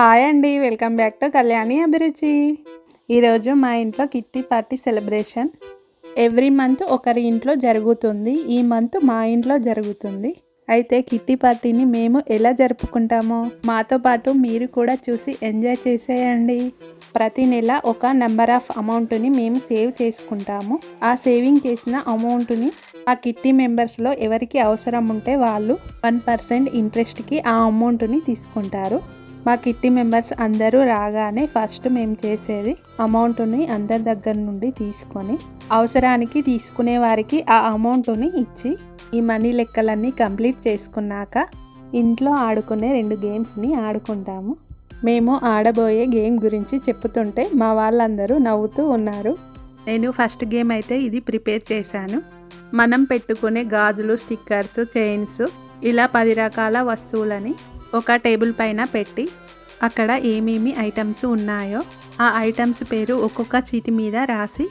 Hi అండి welcome back to Kalyani అభిరుచి. ఈరోజు మా ఇంట్లో kitty party celebration. Every month ఒకరి ఇంట్లో జరుగుతుంది ఈ మంత్ మా ఇంట్లో జరుగుతుంది. అయితే కిట్టి పార్టీని మేము ఎలా జరుపుకుంటామో మాతో పాటు మీరు కూడా చూసి ఎంజాయ్ చేసేయండి. ప్రతి నెల ఒక నెంబర్ ఆఫ్ అమౌంట్ని మేము సేవ్ చేసుకుంటాము. ఆ సేవింగ్ చేసిన అమౌంట్ని ఆ కిట్టి మెంబర్స్లో ఎవరికి అవసరం ఉంటే వాళ్ళు వన్ పర్సెంట్ ఇంట్రెస్ట్కి ఆ అమౌంట్ని తీసుకుంటారు. మా కిట్టి మెంబర్స్ అందరూ రాగానే ఫస్ట్ మేము చేసేది అమౌంట్ని అందరి దగ్గర నుండి తీసుకొని అవసరానికి తీసుకునే వారికి ఆ అమౌంట్ని ఇచ్చి ఈ మనీ లెక్కలన్నీ కంప్లీట్ చేసుకున్నాక ఇంట్లో ఆడుకునే రెండు గేమ్స్ని ఆడుకుంటాము. మేము ఆడబోయే గేమ్ గురించి చెప్తుంటే మా వాళ్ళందరూ నవ్వుతూ ఉన్నారు. నేను ఫస్ట్ గేమ్ అయితే ఇది ప్రిపేర్ చేశాను. మనం పెట్టుకునే గాజులు స్టిక్కర్స్ చైన్స్ ఇలా పది రకాల వస్తువులని ఒక టేబుల్ పైన పెట్టి అక్కడ ఏమేమి ఐటమ్స్ ఉన్నాయో ఆ ఐటమ్స్ పేరు ఒక్కొక్క చీటి మీద రాసి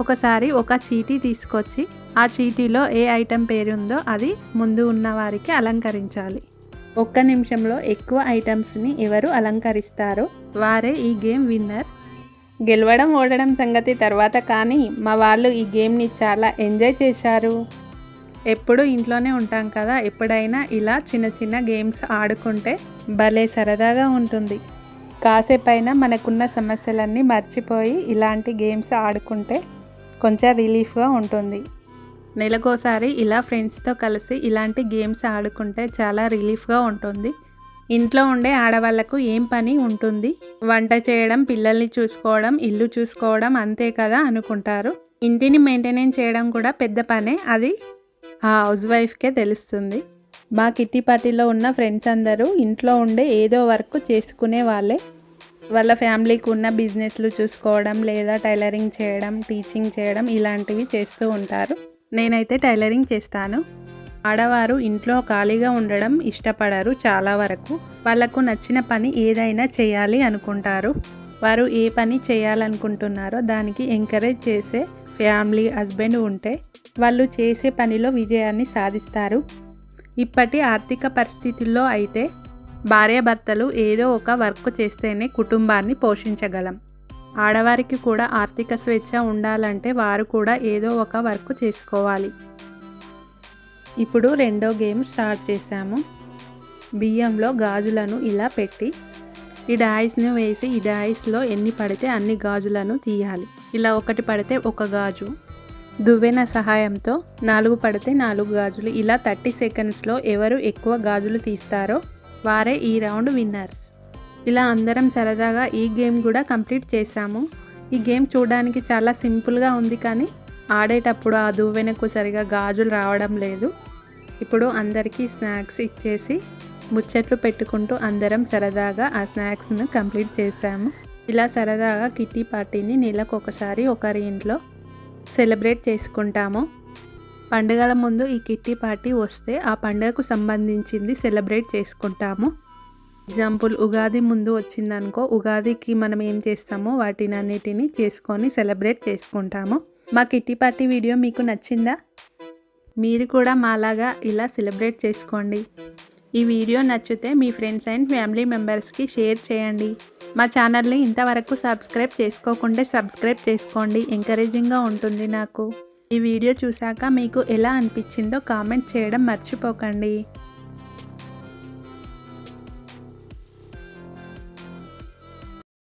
ఒకసారి ఒక చీటీ తీసుకొచ్చి ఆ చీటీలో ఏ ఐటెం పేరు ఉందో అది ముందు ఉన్న వారికి అలంకరించాలి. ఒక్క నిమిషంలో ఎక్కువ ఐటమ్స్ని ఎవరు అలంకరిస్తారో వారే ఈ గేమ్ విన్నర్. గెలవడం ఓడడం సంగతి తర్వాత కానీ మా వాళ్ళు ఈ గేమ్ని చాలా ఎంజాయ్ చేశారు. ఎప్పుడు ఇంట్లోనే ఉంటాం కదా ఎప్పుడైనా ఇలా చిన్న చిన్న గేమ్స్ ఆడుకుంటే భలే సరదాగా ఉంటుంది. కాసేపైనా మనకున్న సమస్యలన్నీ మర్చిపోయి ఇలాంటి గేమ్స్ ఆడుకుంటే కొంచెం రిలీఫ్గా ఉంటుంది. నెలకోసారి ఇలా ఫ్రెండ్స్తో కలిసి ఇలాంటి గేమ్స్ ఆడుకుంటే చాలా రిలీఫ్గా ఉంటుంది. ఇంట్లో ఉండే ఆడవాళ్ళకు ఏం పని ఉంటుంది? వంట చేయడం పిల్లల్ని చూసుకోవడం ఇల్లు చూసుకోవడం అంతే కదా అనుకుంటారు. ఇంటిని మెయింటెనెన్స్ చేయడం కూడా పెద్ద పనే అది ఆ హౌస్ వైఫ్కే తెలుస్తుంది. మా కిట్టి పార్టీలో ఉన్న ఫ్రెండ్స్ అందరూ ఇంట్లో ఉండే ఏదో వర్క్ చేసుకునే వాళ్ళే. వాళ్ళ ఫ్యామిలీకి ఉన్న బిజినెస్లు చూసుకోవడం లేదా టైలరింగ్ చేయడం టీచింగ్ చేయడం ఇలాంటివి చేస్తూ ఉంటారు. నేనైతే టైలరింగ్ చేస్తాను. ఆడవారు ఇంట్లో ఖాళీగా ఉండడం ఇష్టపడరు చాలా వరకు. వాళ్ళకు నచ్చిన పని ఏదైనా చేయాలి అనుకుంటారు. వారు ఏ పని చేయాలనుకుంటున్నారో దానికి ఎంకరేజ్ చేసే ఫ్యామిలీ హస్బెండ్ ఉంటే వాళ్ళు చేసే పనిలో విజయాన్ని సాధిస్తారు. ఇప్పటి ఆర్థిక పరిస్థితుల్లో అయితే భార్యాభర్తలు ఏదో ఒక వర్క్ చేస్తేనే కుటుంబాన్ని పోషించగలం. ఆడవారికి కూడా ఆర్థిక స్వేచ్ఛ ఉండాలంటే వారు కూడా ఏదో ఒక వర్క్ చేసుకోవాలి. ఇప్పుడు రెండో గేమ్ స్టార్ట్ చేశాము. బియ్యంలో గాజులను ఇలా పెట్టి ఈ డాయిస్ను వేసి ఈ డాయిస్లో ఎన్ని పడితే అన్ని గాజులను తీయాలి. ఇలా ఒకటి పడితే ఒక గాజు. దువ్వెన సహాయంతో నాలుగు పడితే నాలుగు గాజులు. ఇలా థర్టీ సెకండ్స్లో ఎవరు ఎక్కువ గాజులు తీస్తారో వారే ఈ రౌండ్ విన్నర్స్. ఇలా అందరం సరదాగా ఈ గేమ్ కూడా కంప్లీట్ చేశాము. ఈ గేమ్ చూడడానికి చాలా సింపుల్గా ఉంది కానీ ఆడేటప్పుడు ఆ దువ్వెనకు సరిగా గాజులు రావడం లేదు. ఇప్పుడు అందరికీ స్నాక్స్ ఇచ్చేసి ముచ్చట్లు పెట్టుకుంటూ అందరం సరదాగా ఆ స్నాక్స్ను కంప్లీట్ చేశాము. ఇలా సరదాగా కిట్టి పార్టీని నెలకు ఒకసారి ఒకరి ఇంట్లో సెలబ్రేట్ చేసుకుంటాము. పండుగల ముందు ఈ కిట్టి పార్టీ వస్తే ఆ పండుగకు సంబంధించింది సెలబ్రేట్ చేసుకుంటాము. ఎగ్జాంపుల్ ఉగాది ముందు వచ్చిందనుకో ఉగాదికి మనం ఏం చేస్తామో వాటిని అన్నిటిని చేసుకొని సెలబ్రేట్ చేసుకుంటాము. మా కిట్టి పార్టీ వీడియో మీకు నచ్చిందా? మీరు కూడా మాలాగా ఇలా సెలబ్రేట్ చేసుకోండి. ఈ వీడియో నచ్చితే మీ ఫ్రెండ్స్ అండ్ ఫ్యామిలీ మెంబర్స్కి షేర్ చేయండి. మా ఛానల్ని ఇంతవరకు సబ్స్క్రైబ్ చేసుకోకుంటే సబ్స్క్రైబ్ చేసుకోండి. ఎంకరేజింగ్గా ఉంటుంది నాకు. ఈ వీడియో చూశాక మీకు ఎలా అనిపించిందో కామెంట్ చేయడం మర్చిపోకండి.